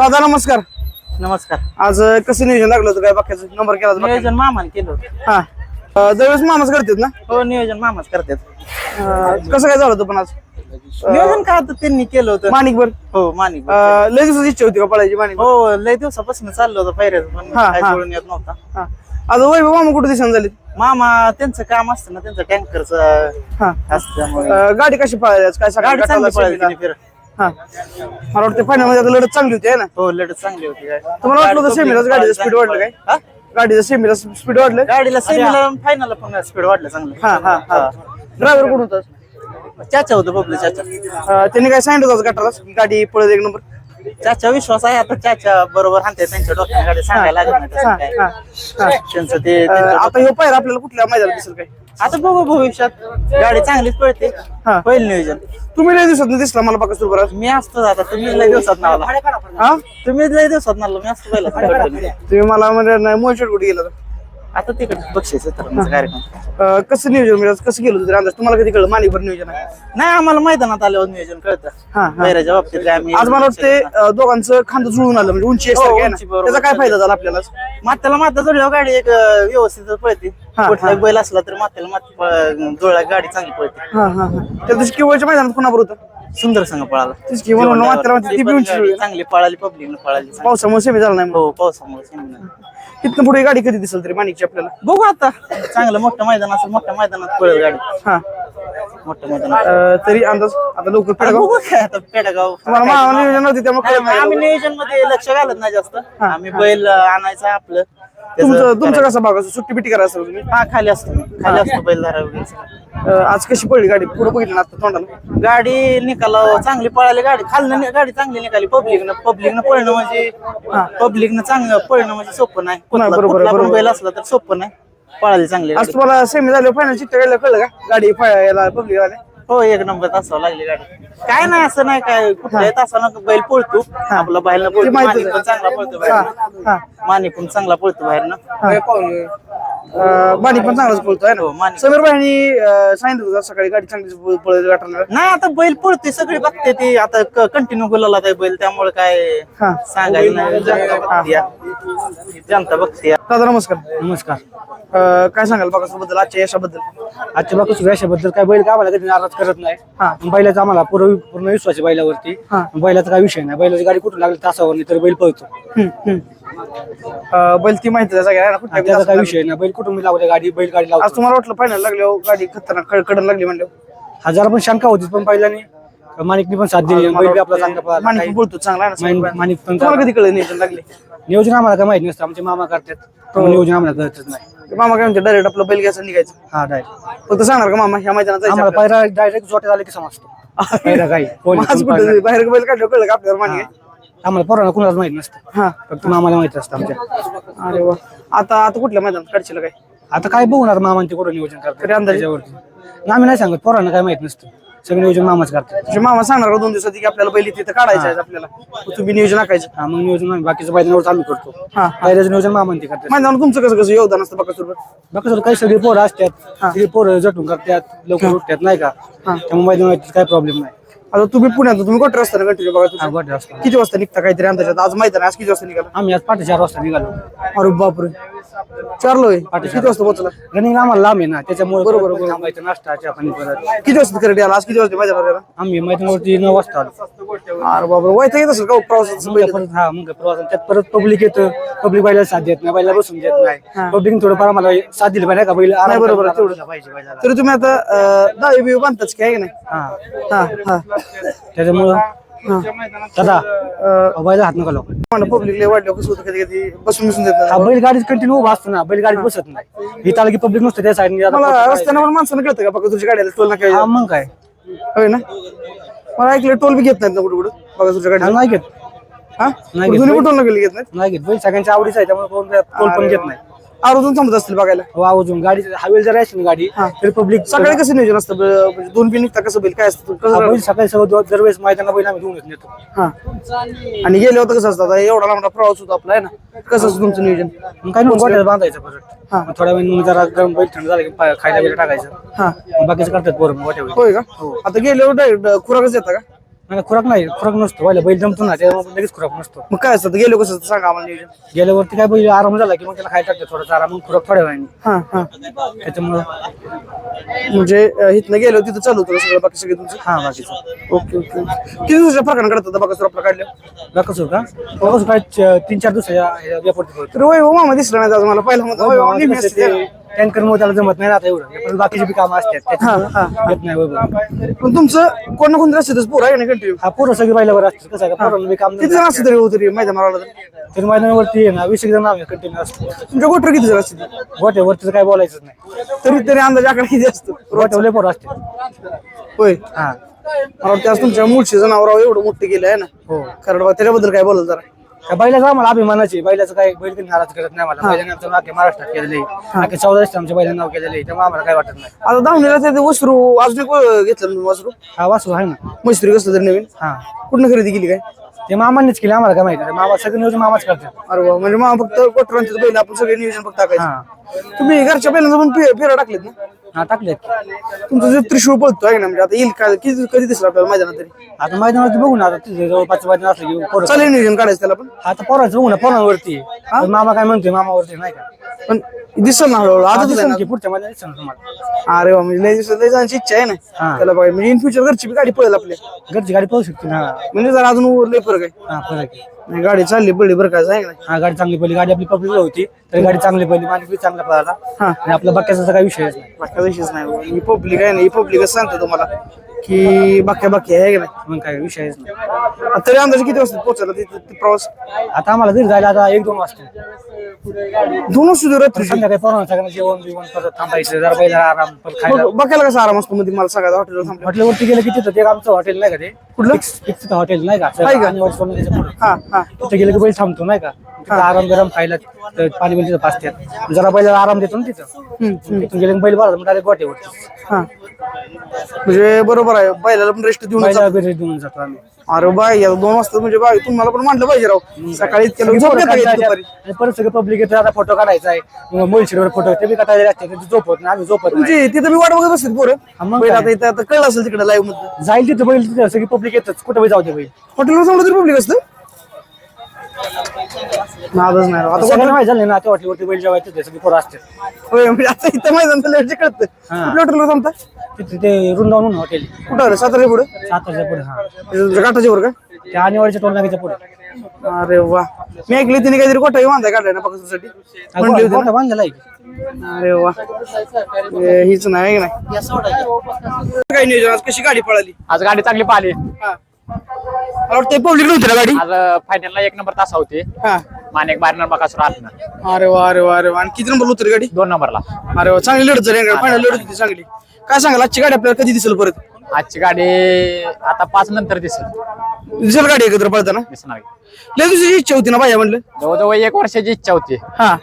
दादा नमस्कार. नमस्कार. आज अं, कसं नियोजन लागलं होतं? काय बाक्याचं नंबर केला होता? नियोजन मामाने केलं होतं. हा. अं, दरवेळेस मामाच करतात ना? हो नियोजन मामाच करतात. अं, कसं काय झालं होतं पण आज? नियोजन का आता त्यांनी केलं होतं. माणिकभर? हो मानिक अं, लय दिवसाची इच्छा होती का पळायची माणिक हो लय दिवसापासून चाललं होतं पायऱ्याचं पण हा, काय हा. येत नव्हता. हा. आज वैभव मामा कुठे दिसन झाली मामा त्यांचं काम असतं ना त्यांचं टँकरचं हा. असतं त्यामुळे. अं, गाडी कशी पळायची आज? काय गाडी चांगली पळाली फिर हा. मला वाटतं फायनलमध्ये आता लढत चांगली होती आहे ना? हो लढत चांगली होती काय? तुम्हाला वाटलं होतं सेमीलाच गाडीचं स्पीड वाढलं काय? हा? गाडीचं सेमीला स्पीड वाढलं? गाडीला सेमीला फायनल पण स्पीड वाढलं चांगलं. हा हा हा. ड्रायव्हर कोण होता? चाचा होतं बबलू चाचा. अं, त्यांनी काय सांगितलं होतं गटाला? गाडी पळत एक नंबर चाचा विश्वास आहे आता चाचा बरोबर हाणते त्यांच्या डोक्याने गाडी सांगायला लागत नाही हा काय. हा हा. त्यांचं ते अं, त्यांचं आता हे पाहिजे आपल्याला कुठल्या मैदानात दिसेल काय? आता बघू भविष्यात. गाडी चांगलीच पळते. हा. पहिलं नियोजन. तुम्ही लय दिवसात दिसला मला बघा सुरू मी असतो आता. तुम्ही लय दिवसात नावला हा? तुम्ही लय दिवसात नावला मी असतो पहिला. तुम्ही मला म्हणजे नाही मोहिशेट कुठे गेला होता? आता तिकडे बक्षीस कार्यक्रम अं, कसं नियोजन म्हणजे आज कसं केलं होतं अंदाज? तुम्हाला कधी कळलं मालिकभर नियोजन आहे? नाही आम्हाला मैदानात आल्यावर नियोजन कळतं. हा. बैराच्या बाबतीत काय आम्ही आज मला वाटते अं, दोघांचं खांदं जुळून आलं म्हणजे उंची हो, उंची बरोबर. त्याचा काय फायदा झाला आपल्याला मात्याला माता जोडल्यावर गाडी एक अं, व्यवस्थित पळते. हा, कुठला. बैल असला तर मात्याला मात जोडला गाडी चांगली पळते. हा हा हा. त्या दिवशी केवळच्या मैदानात कोणाबरोबर होतं? सुंदर संघ पळाला. तेच की म्हणून मात्र म्हणते ती बी उंची गाडी जुळली. चांगली पळाली पब्लिक पळाली. चांगली. पावसामुळे सेमी झाला नाही हो पावसामुळे इथनं पुढे गाडी कधी दिसेल तरी माणिकची आपल्याला? बघू आता. चांगलं मोठं मैदान असेल मोठ्या मैदानात पळेल गाडी. हा. मोठ्या मैदानात अं, तरी अंदाज आता लवकर पेडगाव? बघू काय आता पेडगाव. तुम्हाला नियोजन नव्हते त्यामुळे आम्ही नियोजनमध्ये लक्ष घालत नाही जास्त. आम्ही बैल आणायचं आपलं. तुमचं तुमचं कसं भाग असतो? सुट्टी बिट्टी करायचं तुम्ही? हा खाली असतो. खाली असतो बैल धरा वगैरे सगळं. अं, आज कशी पडली गाडी? पुढे बघितलं ना आता तोंडाला गाडी निकाला चांगली पळाली. गाडी खालनं नि- गाडी चांगली निघाली. पब्लिकनं पब्लिकनं पळणं म्हणजे पब्लिकनं चांगलं पळणं म्हणजे सोपं नाही. कुठला बरोबर आहे, कुठला पण बरोबर. बैल असला तर सोपं नाही. पळाली चांगली आज गाडी. तुम्हाला सेमी झाले फायनल चिठ्ठ्या गेल्या कळलं का? गाडी फा- याला पब्लिक आले हो एक नंबर तासावं लागली गाडी. काय नाही असं नाही काय. कुठल्याही तासानं बैल पळतो. आपला ते पळतो. माहितीच पण. चांगला पळतो हा. हा. मानिक पण चांगला पळतो बाहेरनं अं, बाणी पण चांगलाच पळतो आहे हो, ना? माणिक. समीर भाईनी सांगितलं होतं सकाळी गाडी चांगली पळत गाठणार नाही आता बैल पळते सगळे बघते ते. आता कंटिन्यू गुलाला आहे बैल त्यामुळे काय हा. सांगायचं नाही. जनता बघते जनता बघते दादा नमस्कार. नमस्कार. अं, काय सांगाल बघा बद्दल आजच्या यशाबद्दल? आजच्या बाबतीत व्याशाबद्दल काय बैल का आम्हाला कधी नाराज करत नाही. हा. बैलाचा आम्हाला पूर्ण पूर्ण विश्वास आहे बैलावरती. हा. बैलाचा काय विषय नाही. बैलाची गाडी कुठून लागली तासावर नाही तर बैल पळतो. हम्म, हम्म. अं, बैल ती माहिती आहे कुठल्या त्याचा विषय नाही. बैल कुठून मी लावते गाडी बैल गाडी आज लावतो तुम्हाला वाटलं फायनल लागले गाडी खतरनाक कडन लागली म्हणलं. हजार पण शंका होती पण बैलाने माणिकनी पण साथ दिली बैल बी आपला चांगला पळाला. माणिक काही- बोलतो चांगला आहे ना माणिक. माणिक पण तुम्हाला कधी कळलं नियोजन लागले? नियोजन आम्हाला काय माहीत नसतं. आमचे मामा करतात. त्यामुळे नियोजन आम्हाला कळतच नाही. मामा काय म्हणते डायरेक्ट आपलं बैल घ्यायचं निघायचं. हा डायरेक्ट फक्त सांगणार का मामा? ह्या मैदानात जायचं आम्हाला आपल्याला? पहिला डायरेक्ट जोट्यात आले की समजतो. पहिला काही. कोणी आज कुठं पाहिलं. बाहेर बैल काढलं कळलं का आपल्याला आहे? आम्हाला पोरांना कुणालाच माहीत नसतं. हा. फक्त मामाला माहीत असतं आमच्या. अरे वा. आता आता कुठल्या मैदानात काढशील काय? आता काय बघणार मामांचे कुठं नियोजन करतात. तरी अंदाजे? त्याच्यावरती. आणि आम्ही नाही सांगत पोरांना काय माहीत नसतं. सगळं नियोजन मामाच करतात. तुझे मामा सांगणार का दोन दिवसात की आपल्याला बैल तिथं काढायचं आहे आपल्याला. मग तुम्ही नियोजन आखायचं. हा मग नियोजन आम्ही बाकीचं मैदानावर चालू करतो. हा. पहिल्याचं नियोजन मामांती करतात. मैदानात तुमचं कसं कसं योगदान असतं बघा बाकी काही सगळे पोरं असतात. सगळे पोरं जटून करतात लवकर उठतात नाही का? त्यामुळे मैदानात काय प्रॉब्लेम नाही. आता तुम्ही पुण्यात तुम्ही कुठे असताना कंटिन्यू बघा हा. किती वाजता निघता काहीतरी अंदाजात? आज माहिती आज किती वाजता निघाला? आम्ही आज पहाटे चार वाजता निघालो. अरे बापरे. चारलो आहे किती वाजता पोहोचला? रनिंग आम्हाला लांब आहे ना त्याच्यामुळे बरोबर थांबायचं नाश्ता चहा पाणी परत. किती वाजता करत आला आज किती वाजता मैदानावर आला आम्ही मैदानावरती नऊ वाजता आलो. अरे बापरे. वाईट येत असेल का हो प्रवासाचं परत हा मग प्रवास त्यात परत पब्लिक येतं. पब्लिक बैला साथ देत नाही बैला बसून देत नाही. पब्लिक थोडंफार आम्हाला साथ दिली पाहिजे का? बैल आराम बरोबर. आहे, करायला तेवढं. पाहिजे बैलाला. तरी तुम्ही आता अं, दहावी बिवी बांधताच की आहे की नाही? हा. हा हा. त्याच्यामुळं हा. दादा अं, बैला हात नका लावू. मला पब्लिक लय वाढलं कसं होतं कधी कधी? बसून बसून देत हा बैलगाडी कंटिन्यू उभा असतो ना बैलगाडी बसत नाही. ही आलं की पब्लिक नसतं त्या साईडने मला रस्त्यानं पण माणसानं कळतं का? बघा तुझ्या गाड्याला टोल हा ना मग काय? होय ना? मला ऐकलं टोल बी घेत नाहीत ना कुठं कुठं बघा तुझ्या हा, गाडीला नाही घेत. हा? नाही दोन्ही पण टोल ना गेली घेत नाहीत? नाही घेत. बैल सगळ्यांच्या आवडीचा आहे त्यामुळे कोण टोल पण घेत नाही. आरोजून थांबत असतील बघायला. हो अजून गाडी हवेल जर असेल गाडी तरी पब्लिक सकाळी कसं नियोजन असतं? ब- म्हणजे दोन बी निघता कसं? बैल काय असतं? कसं बैल सकाळी सगळं दरवेळेस मैदाना बैल आम्ही घेऊनच नेतो. हा. आणि गेले होतं कसं असतं? आता एवढा लांबडा प्रवास होता आपला आहे ना? कसं असतं तुमचं नियोजन? मग काय नाही गोट्यात बांधायचं परत. हा. मग थोड्या वेळ मग जरा गरम बैल थंड झाला की पा- खायला बिला टाकायचं. हा. मग बाकीचं करतात पोरं मग गोट्या होय का? आता गेल्यावर डायरेक्ट खुराकच येतं का? नाही खुराक नाही खुराक नसतो. पहिला बैल जमतो ना त्यामुळे लगेच खुराक नसतो. मग काय असतं? गेलो कसं? सांगा आम्हाला नियोजन. गेल्यावरती काय बैल आराम झाला की मग त्याला खायला टाकतो थोडासा आराम मग खुराक थोड्या वेळाने. हा हा. त्याच्यामुळं म्हणजे अं, इथनं गेलो तिथं चालू होतं सगळं बाकी सगळं तुमचं? हा बाकीचं ओके ओके. किती दिवसाच्या प्रकरण करतात बघा आपलं काढलं? बाकसूर का? बाकसूर काय च- तीन चार दिवसाच्या व्यापारी तर वय हो मामा दिसला नाही आज मला पहिला म्हणतो वय हो, नेहमी असते त्याला. टँकर मुळे त्याला जमत नाही आता एवढं. पण बाकीची बी कामं असतात हा, हा, येत नाही. पण तुमचं कोण ना कोणतरी असतेच पोर आहे ना कंटिन्यू? हा पूर्ण सगळी बैलावर असते कसं आहे का? पोरांना बी काम किती जण असते तरी हो तरी मैदानावर आला तर? तर मैदानावरती आहे ना वीस एक जण आम्ही कंटिन्यू असतो. तुमच्या गोटर किती जण असते गोट्यावरती काय बोलायचं नाही. तरी तरी अंदाज आकडा किती असतो? गोट्यावले पोरं असते होय. हा. मला वाटतं आज तुमच्या मूळशी जनावर एवढं मोठं केलं आहे ना? हो. कारण त्याच्याबद्दल काय बोलाल जरा? त्या बैलाचं आम्हाला अभिमानाची बैलाचं काय बैल कधी नाराज करत नाही मला बैलाने आमचं महाराष्ट्रात केलेलं आहे. आखे चौदा आमच्या बैलाचं नाव केलेलं आहे. त्यामुळे आम्हाला काय वाटत नाही. आता दावणीला ते वस्त्रू अजून एक घेतलं ना वस्त्रू हा वासू आहे ना. मैत्री कसलं तरी नवीन? हा. कुठनं खरेदी केली काय? ते मामांनीच केले आम्हाला काय माहिती मामा सगळं नियोजन मामाच करतात. अरे वा म्हणजे मग फक्त कोटरांचे बैल आपण सगळे नियोजन फक्त टाकायचं. हा. तुम्ही घरच्या बैलांचा पण फेरा टाकलेत ना? हा टाकलेत. तुमचं जे त्रिशूळ पळतो आहे ना म्हणजे आता येईल काय किती कधी दिसलं आपल्याला मैदानात तरी? आता मैदानावरती बघू ना आता तिथे जवळपास मैदान असलं की पोरं चालेल नियोजन काढायचं त्याला पण? आता पोराचं बघू ना पोरांवरती. मामा काय म्हणतोय मामावरती नाही का? पण दिसल ना हळूहळू. आता दिसेल की पुढच्या मैदानात दिसेल तुम्हाला. अरे वा म्हणजे लय दिवसात लय जाण्याची इच्छा आहे ना. हा. त्याला बघा म्हणजे इन फ्युचर घरची बी गाडी पळेल आपल्या घरची गाडी पळू शकते ना. म्हणजे जरा अजून लय फरक आहे. हा फरक आहे. नाही, गाडी चालली पडली बरं आहे का नाही. हा गाडी चांगली पडली. गाडी आपली पब्लिक होती तरी गाडी चांगली पडली मालिक बी चांगला पळाला. हा. आणि आपल्या बाक्याचा काही विषयच नाही. बाकी विषयच नाही. बाबा. ही पब्लिक आहे ना ही पब्लिकच सांगतो तुम्हाला. की बाक्या बाकी आहे का नाही मग काय विषयच नाही आता तरी अंदाजे किती वाजता पोहोचायला तिथे ते प्रवास आता आम्हाला घरी जायला आता एक दोन वाजता दोन वाजता रात्री संध्याकाळी पोरांना सगळ्यांना जेवण बिवण परत थांबायचं जरा बैला आराम परत खायला बघायला कसा आराम असतो मध्ये मला सांगायचं हॉटेलवर थांबलं हॉटेलवरती गेलं की तिथं ते आमचं हॉटेल नाही का ते कुठलं? फिक्स हॉटेल नाही का आहे का? आणि वरचं त्याच्या पुढं. हा हा तिथे गेलं की बैल थांबतो नाही का तिथं आराम गरम खायला पाणी बिल तिथं पाचत्यात जरा बैलाला आराम देतो ना तिथं. तिथून गेले की बैल बघा डायरेक्ट गोट्यावरती हा. म्हणजे बरोबर आहे. बैलाला पण रेस्ट देऊन बिरेट देऊन जातो आम्ही. अरे बाय दोन वाजता म्हणजे बाय तुम्हाला पण मांडलं पाहिजे राव. सकाळी इतक्या लोक झोप येतं का दुपारी? आणि परत सगळं पब्लिक येतं आता फोटो काढायचा आहे. मोलशीवर फोटो ते बी काढायला लागते त्यांची झोप होत नाही आम्ही झोपत नाही. म्हणजे तिथं मी वाट बघत बसते पोरं. मग बैल काय? आता इथं आता कळलं असेल तिकडे लाईव्हमध्ये जाईल तिथं बैल तिथं सगळी पब्लिक येतच. कुठं बी जाऊ दे बैल. हॉटेलवर तरी पब्लिक असतं? नादच नाही राव. आता सगळ्यांना माहिती झालं ना त्या हॉटेलवरती बैल जेव्हा तिथे सगळी पोरं असते होय म्हणजे आता इथं मैदान झालं कळतं. हा. कुठल्या हॉटेलवर थांबता? तिथे ते म्हणून हॉटेल कुठं आलं सातारा पुढे? सातारच्या पुढे हा. तुमच्या काठाच्या वर का? त्या आणीवाडीच्या टोल नाक्याच्या पुढे. अरे वा. मी ऐकली तिने काहीतरी कोटा बांधाय काढलाय ना पाकिस्तानसाठी म्हणली होती मोठा बांधलेला आहे? की. ना अरे वा. हे हीच नाही है की नाही? काय नियोजन? आज कशी गाडी पळाली? आज गाडी चांगली पाहिली हा. मला वाटतं पब्लिक नव्हती ना गाडी? आज फायनलला एक नंबर तासा होती. हा. मानेक बारणार बकासूर आतनं अरे वा अरे वा अरे वा. आणि किती नंबर उतरली गाडी? दोन नंबरला अरे वा चांगली लढत झाली. फायनल लढत होती चांगली. काय सांगाल आजची गाडी आपल्याला कधी दिसेल परत? आजची गाडी आता पाच नंतर दिसेल. दिसेल गाडी एकत्र पळताना? दिसणार लय दिवसाची इच्छा होती ना बाया म्हणलं. जवळजवळ एक वर्षाची इच्छा होती. हा.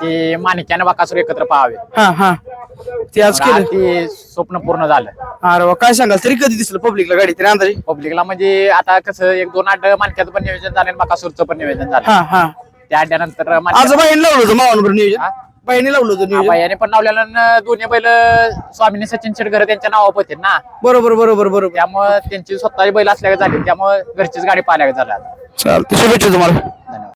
की माणिक्यानं बकासूर एकत्र पाहावे. हा हा. ते आज केलं. ती स्वप्न पूर्ण झालं. अरे वा काय सांगाल? तरी कधी दिसलं पब्लिकला गाडी? तरी अंदाजे पब्लिकला म्हणजे आता कसं एक दोन आठ माणक्याचं पण नियोजन झालं आणि बकासूरचं पण नियोजन झालं. हा हा. त्या अड्ड्यानंतर आज बाईने लावलं होतं मावांवर नियोजन. हा? बाईने लावलं होतं नियोजन. याने पण लावलेलं आणि दोन्ही बैल स्वामीनी सचिन शेटकर त्यांच्या नावावर होते ना. बरोबर बरोबर बरोबर. त्यामुळे त्यांची स्वतःची बैल असल्या झाली त्यामुळे घरचीच गाडी पाहायला झाल्या चालते शुभेच्छा तुम्हाला. धन्यवाद.